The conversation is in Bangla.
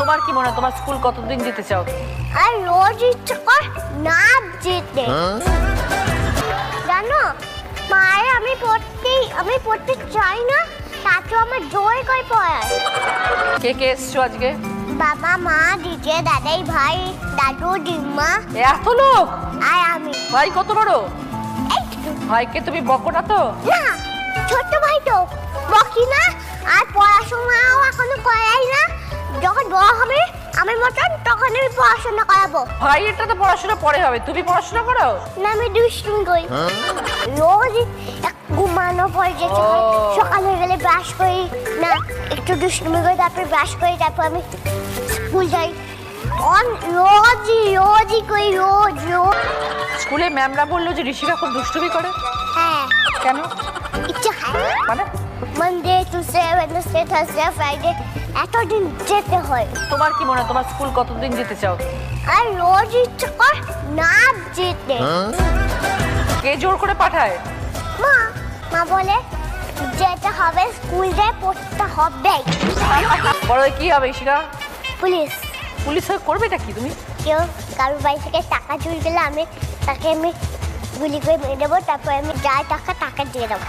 তোমার কি মনে হয় তোমার স্কুল কতদিন যেতে চাও? আর রোজ ইচ্ছে কর না যেতে। জানো মায়ের আমি পড়তে আমি পড়তে চাই না তাতে আমার জোর করে পড়ায় কে কে এসছো আজকে? বাবা মা দিদি দাদাই ভাই দাদু দিম্মা এ এত লোক? আর আমি। ভাই কত বড়? ভাইকে তুমি বকো না তো? না ছোট্ট ভাই তো। বকি না আর বড় হবে আমার মতন তখন আমি পড়াশোনা করাবো। ভাই এটা তো পড়াশোনা পরে হবে। তুমি পড়াশোনা করো? না আমি দুষ্টুমি করি। রোজ ঘুমানো পরে যেতে হয় সকাল হয়ে গেলে ব্রাশ করি না একটু দুষ্টুমি করি তারপর ব্রাশ করি তারপর আমি স্কুল যাই। অন রোজই রোজই করি রোজ রোজ। স্কুলে ম্যামরা বলল যে ঋষিকা খুব দুষ্টুমি করে। হ্যাঁ। কেন? ইচ্ছে মানে? Monday Tuesday Wednesday Thursday Friday এতদিন যেতে হয়। তোমার কি মনে তোমার স্কুল কতদিন যেতে চাও? আর রোজ ইচ্ছে কর না যেতে। কে জোর করে পাঠায়? মা মা বলে যেতে হবে স্কুল যায় পড়তে হবে। বড় কি হবে ঋষিকা পুলিশ। পুলিশ হয়ে করবেটা কি তুমি? কেউ কারোর বাড়ি থেকে টাকা চুরি গেলে আমি তাকে আমি গুলি করে মেরে দেবো তারপর আমি যা টাকা টাকা দিয়ে দেবো।